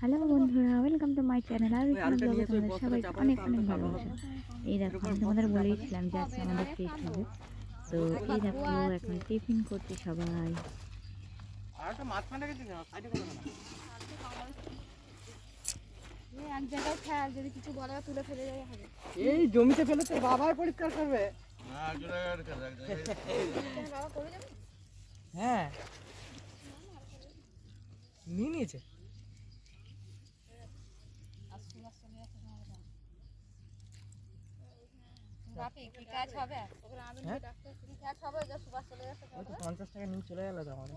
Hello বন্ধুরা welcome to my channel আর তোমাদের সবাই অনেক অনেক ভালোবাসা। এই দেখো আমি তোমাদের বলেইছিলাম যে আজকে আমাদের ফিস্ট হবে। তো এই দেখো এখন টিফিন করছি সবাই। এক জায়গায় খেয়াল যদি কিছু বলা তুলে ফেলে যায় হবে। এই জমিতে ফেলে তোর বাবাই পরিষ্কার করবে। হ্যাঁ। নিয়ে নিয়েছে বাপি কি কাজ হবে ওখানে আমি হ্যাঁ? ডাক্তার কি কাজ হবে যা সুবাস চলে যাচ্ছে ওই তো পঞ্চাশ টাকা নিয়ে চলে গেল তো আমাদের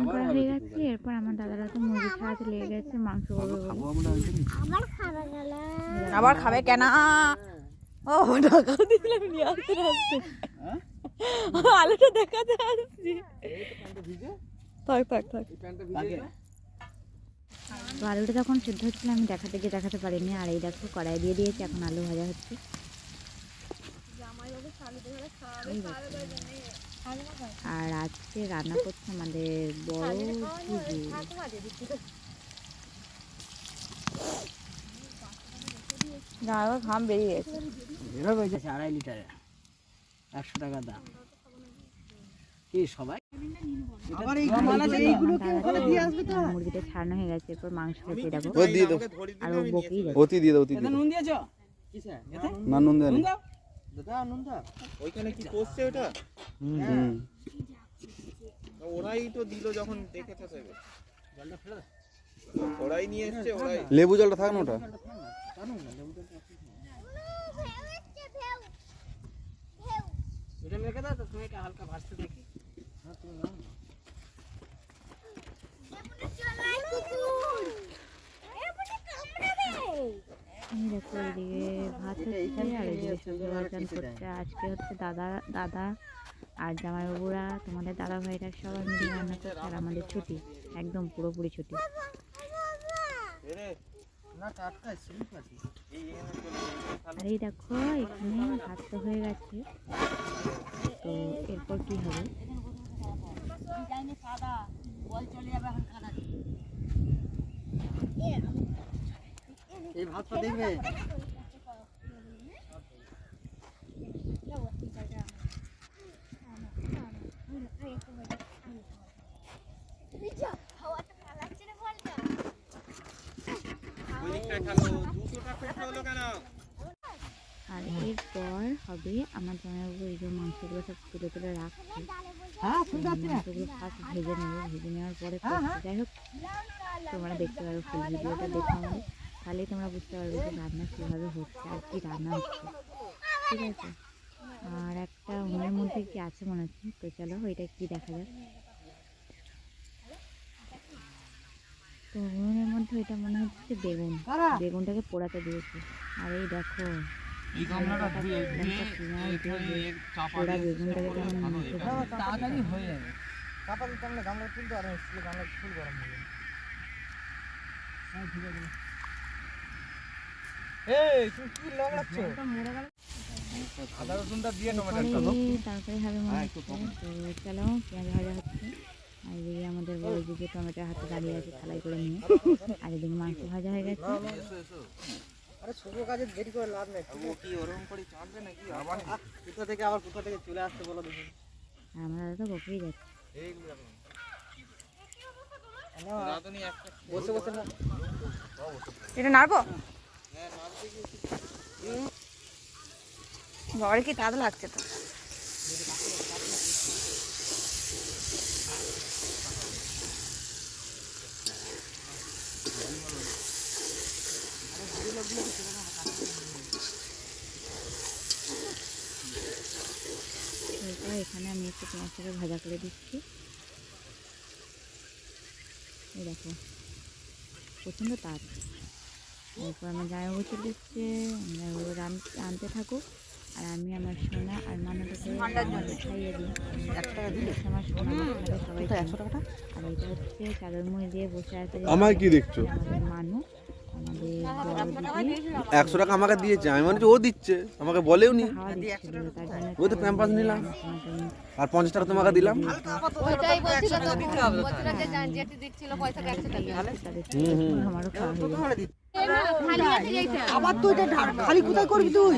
করা হয়ে গেছে এরপর আমার দাদারা তো মুরগি ছাড়াতে লেগে গেছে মাংস করবে আবার খাবে কেন? ও টাকা দিলাম নিয়ে আসতে আসতে। আলুটা দেখাতে আসছি। থাক থাক থাক। তো আলুটা যখন সেদ্ধ হচ্ছিল আমি দেখাতে গিয়ে দেখাতে পারিনি। আর এই দেখো কড়াই দিয়ে দিয়েছি এখন আলু ভাজা হচ্ছে। আর আজকে রান্না করছে আমাদের বড় ঘাম বেরিয়ে গেছে। আড়াই লিটারে। একশো টাকা দাম। কি সবাই? আবার এই এইগুলো কি ওখানে দিয়ে আসবে তো? মুরগিটা ছাড়ানো হয়ে গেছে এরপর মাংস দেখো দাও আর ও বকেই যাচ্ছে অতি দিয়ে দাও অতি দিয়ে নুন দিয়েছ? না নুন দেয় না দাদা নুন দাও। ওইখানে কি করছে ওটা? হুম ওরাই তো দিল যখন জলটা ফেলে ওরাই নিয়ে এসছে ওরাই। লেবু জলটা থাক না ওটা। এটা মেখে দাও তো তুমি হালকা ভাজতে দেখি। হ্যাঁ তুমি ভাত হচ্ছে আর এদিকে করছে আজকে হচ্ছে দাদা দাদা আর জামাইবাবুরা তোমাদের দাদা ভাইরা সবাই আমাদের ছুটি একদম পুরোপুরি ছুটি আর দেখো, এখানে ভাত তো হয়ে গেছে। তো এরপর কি হবে? এই ভাতটা দেখবে ওই দিকটায় খেলো দুটোটা ফেটে হলো কেন আর এরপর হবে আমার জামাইবাবু এই যে মাংসগুলো সব তুলে তুলে রাখছে। হ্যাঁ শুনতে পাচ্ছি না ভেজে নেব ভেজে নেওয়ার পরে যাই হোক তোমরা দেখতে পারো ফুল ভিডিওটা দেখো আমাদের তাহলেই তোমরা বুঝতে পারবে যে রান্না কীভাবে হচ্ছে আর কি রান্না হচ্ছে। ঠিক আছে? আর একটা মধ্যে কি আছে মনে হচ্ছে? তো চলো ওইটা কি দেখা যাক। তো উনুনের মধ্যে ওইটা মনে হচ্ছে বেগুন। বেগুনটাকে পোড়াতে দিয়েছে। আর এই দেখো এই গামলাটা ধুয়ে মুখে হ্যাঁ, তাড়াতাড়ি হয়ে যাবে। চাপা দিতে আমরা গামলা তুলতে আর স্টিল গামলা ফুল গরম হয়ে যাবে। হ্যাঁ ঠিক আছে। এই তুমি কি লাগাচ্ছ আদা রসুনটা দিয়ে হবে মনে তো চলো পেঁয়াজ ভাজা হচ্ছে। আর এদিকে আমাদের বড় দিকে টমেটো হাতে দাঁড়িয়ে আছে থালাই করে নিয়ে। আর এদিকে মাংস ভাজা হয়ে গেছে। আরে ছোট কাজে দেরি করে লাভ নেই ও কি ওরকম করে চাটবে নাকি? আবার কোথা থেকে আবার কোথা থেকে চলে আসতে বলো দেখি। আর আমার দাদা তো বকেই যাচ্ছে। এই বসে বসে না এটা নাড়বো? বাবার কি লাগছে তো? এরপর এখানে আমি একটু পেঁয়াজটাকে ভাজা করে দিচ্ছি। এই দেখো প্রচণ্ড তাপ। এরপর আমার জামাইবাবু চলে এসছে জামাইবাবু রান- রাঁধতে থাকুক আর আমি আমার সোনা আর মানাটাকে খাইয়ে দিই। আমার সোনা সবাই একশো টাকাটা? আর এটা হচ্ছে চাদর মুড়ি দিয়ে বসে আছে যে আমায় কি দেখছ? আমাদের একশো টাকা আমাকে দিয়েছে। আমি মনে হচ্ছে ও দিচ্ছে। আমাকে বলেও নি ওই তো প্যাম্পাস নিলাম। আর পঞ্চাশ টাকা তোমাকে দিলাম। হুম হুম। আবার খালি কোথায় করবি তুই?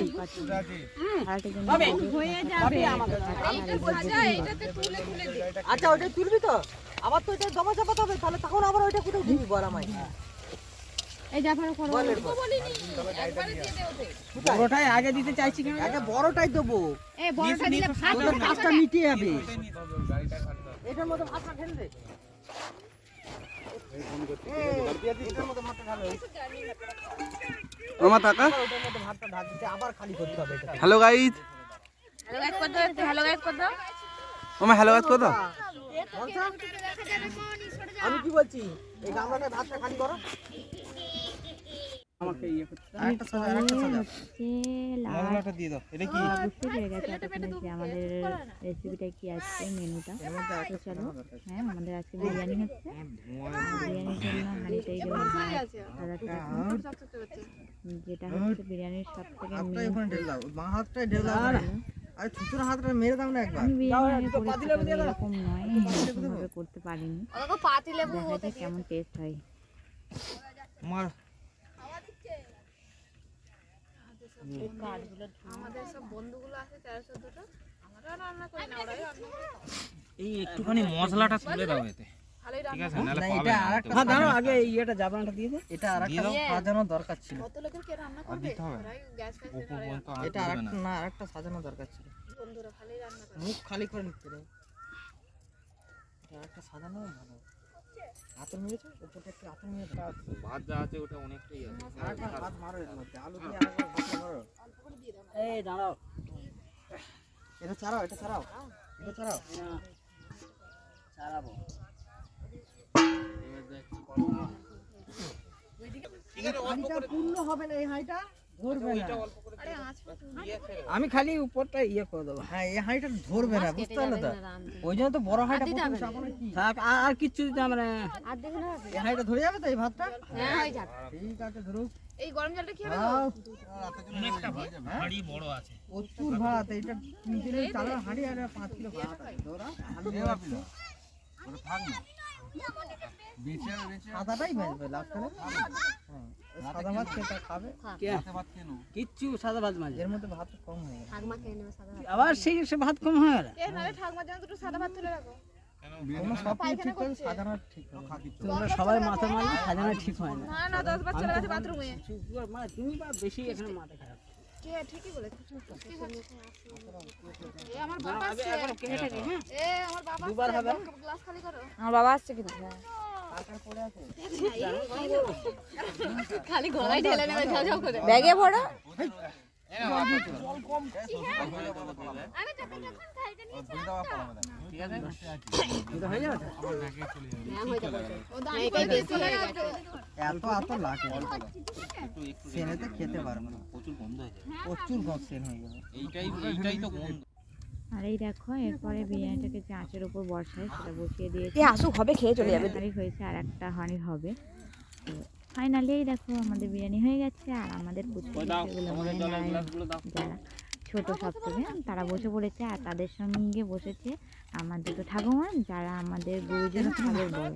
আচ্ছা ওটা তুলবি তো? আবার তো এটা জমা চাপাতে হবে তাহলে তখন আবার ওইটা কোথায় দিবি বল আমায়? এই জাফার করো। বড়টাই আগে দিতে চাইছি কেন? আগে বড়টাই দেবো। এই বড়টা দিলে ভাত কাজটা মিটিয়ে যাবে এটার ভাতটা ঢেলে দে এটার মধ্যে ভাতটা ঢালো আমার টাকা ওটার মধ্যে ভাতটা ঢাল দিতে আবার খালি করতে হবে এটা হ্যালো গাইজ হ্যালো গাইস কত? হ্যালো গাইস কত আমার হ্যালো গাইজ কত? আমি কি বলছি? এই গামলাটা ভাতটা খালি করো। আরেকটা সাজা আরেকটা সাজা। মশলাটা দিয়ে দাও এটা কি? বুঝতে পেরে গেছো এতক্ষণে যে আমাদের রেসিপিটা কি আছে মেনুটা তো চলো হ্যাঁ আমাদের আজকে বিরিয়ানি হচ্ছে। বিরিয়ানির জন্য যেটা হচ্ছে বিরিয়ানির সব থেকে হাতটা মেন ওখানে দাও। বাঁ হাতটাই ঢেলে দাও। আরে থুতুর হাতটা মেরে দাও না একবার। এরকম নয় করতে পারিনি। কেমন টেস্ট হয়। মার আমাদের সব বন্ধুগুলো আছে তেরোশো দুটো আমরা রান্না করি না ওরাই রান্না এই একটুখানি মশলাটা তুলে দাও এতে। ঠিক আছে নাহলে পাবে এটা না। আরেকটা হ্যাঁ দাঁড়াও আগে ইয়েটা জাবানটা দিয়ে দে। এটা আরেকটা সাজানো দরকার ছিল। কত লোকের কে রান্না করবে? ওরাই গ্যাস ফ্যাস উপর এটা আরেকটা না আরেকটা সাজানো দরকার ছিল। বন্ধুরা ভালোই রান্না করে। মুখ খালি করে নিতে রে এটা আরেকটা সাজানো ভালো। আতর নিয়েছো উপরটা একটু আতর নিয়ে ভাত যা আছে ওটা অনেকটাই আছে। আরেকবার ভাত। মারো এর মধ্যে। আলু দিয়ে আরেকবার ভাত মারো। এই দাঁড়াও। এটা ছাড়াও এটা ছাড়াও। এটা ছাড়াও। ছাড়াবো। হাঁড়িটা পূর্ণ হবে না এই হাঁড়িটা? ধরবে না। আমি খালি উপরটা ইয়ে করে দেবো। হ্যাঁ এই হাঁড়িটা ধরবে না বুঝতে পারলে তো। ওই জন্য তো বড় হাঁড়িটা থাক আর কিচ্ছু দিতে হবে না। আর এই হাঁড়িটা ধরে যাবে তো এই ভাতটা? হ্যাঁ হয়ে ঠিক আছে ধরুক। এই গরম জলটা কি হবে দাও। হাঁড়ি বড় আছে। প্রচুর ভাত এটা তিন কিলো চালের হাঁড়ি আর পাঁচ কিলো ভাত আছে। ধরা লাস্ট। হ্যাঁ, সাদা ভাত খাবে? কিচ্ছু সাদা ভাত মাঝে এর মধ্যে ভাত কম হয়ে গেল ঠাকমা খেয়ে নেবে সাদা ভাত। আবার সেই সে ভাত কম হয়ে গেল এ নালে ঠাকমার জন্য দুটো সাদা ভাত তুলে রাখো। তোমরা সবাই মাথা মারলে সাজানো ঠিক হয় না। না না দশ বার চলে গেছে বাথরুমে মানে তুমি বা বেশি এখানে মাথা খারাপ। ঠিকই বলেছে আমার বাবা আসছে। এ আমার বাবা দুবার হবে? গ্লাস খালি করো। আমার বাবা আসছে কিন্তু খালি গলায় ঢেলে নেবে করে। ব্যাগে ভরা? হয়ে যাবে হয়ে এত এত লাগে সেনেতে খেতে পারবে না। প্রচুর গন্ধ আছে প্রচুর গন্ধ সেন হয়ে যাবে। এইটাই এইটাই তো গন্ধ। আর এই দেখো এরপরে বিরিয়ানিটাকে যে আঁচের উপর বসায় সেটা বসিয়ে দিয়েছি। আসুক হবে খেয়ে চলে যাবে। হয়েছে আর একটা হাঁড়ি হবে। তো ফাইনালি এই দেখো আমাদের বিরিয়ানি হয়ে গেছে আর আমাদের যারা ছোট সব থেকে তারা বসে পড়েছে আর তাদের সঙ্গে বসেছে আমার দুটো ঠাকুমা যারা আমাদের গুরুজন তাদের বড়।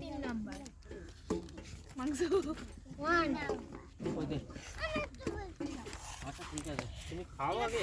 আচ্ছা ঠিক আছে। তুমি খাও আগে।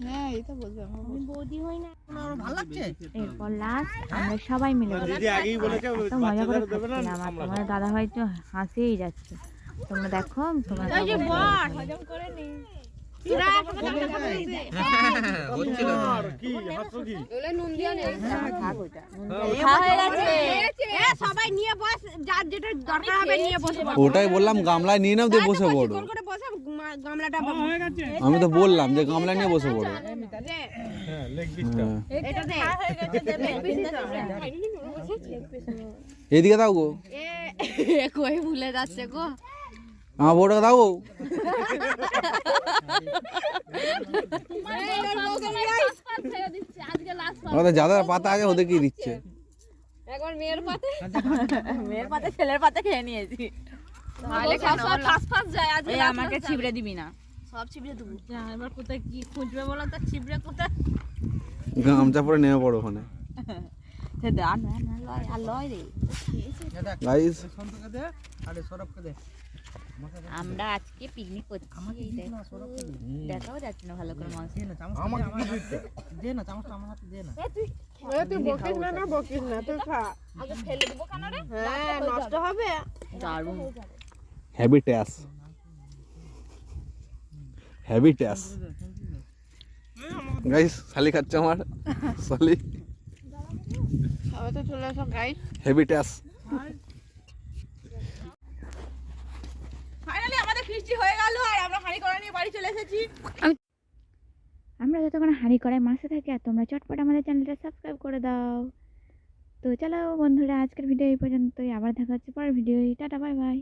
হ্যাঁ এই তো বলবে আমি বৌদি হই না ভালো লাগছে? এরপর লাস্ট আমরা সবাই মিলে মজা করে খাচ্ছিলাম আর তোমার দাদা ভাই তো হাসিয়েই যাচ্ছে। তোমরা দেখো তোমরা ওটাই বললাম গামলায় নিয়ে নাও দিয়ে বসে পড়ো করে বসে গামলাটা হয়ে গেছে আমি তো বললাম যে গামলা নিয়ে বসে পড়ো হ্যাঁ হ্যাঁ। এদিকে দাও গো ভুলে যাচ্ছে গো আমার বউটাকে দাও আমাদের যাদের পাতা আছে ওদেরকেই দিচ্ছে। একবার মেয়ের পাতে। মেয়ের পাতে ছেলের পাতে খেয়ে নিয়েছি। আমাকে ছিবড়ে দিবি না। সব চিবড়ে দেবো। এবার কোথায় কি খুঁজবে বলো তো চিবড়ে কোথায়? গামছা পরে নেমে পড়ো ওখানে। সে দে আর নয়, আর লয়, আর লয় রে। গাইস সন্তকে দে আরে সরবকে দে। আমরা আজকে পিকনিক করছি দেখাও যাচ্ছে না ভালো করে মাংস। দে না আমার হাতে দে। না চামচটা আমার হাতে দে না। তুই বকিস না না বকিস না তুই খা। আগে ফেলে দেবো কেন রে হ্যাঁ নষ্ট হবে? দারুণ। হ্যাভি ট্যাস গাইস শালি খাচ্ছে আমার। শালি। তো চলে এসো গাইস হেভি ট্যাস ফাইনালি হয়ে গেল আর আমরা হাঁড়ি করা নিয়ে বাড়ি চলে এসেছি। আমরা যতক্ষণ হাঁড়ি করায় মাসে থাকি আর তোমরা চটপট আমাদের চ্যানেলটা সাবস্ক্রাইব করে দাও। তো চলো বন্ধুরা, আজকের ভিডিও এই পর্যন্তই। আবার দেখা হচ্ছে পরের ভিডিও টাটা বাই বাই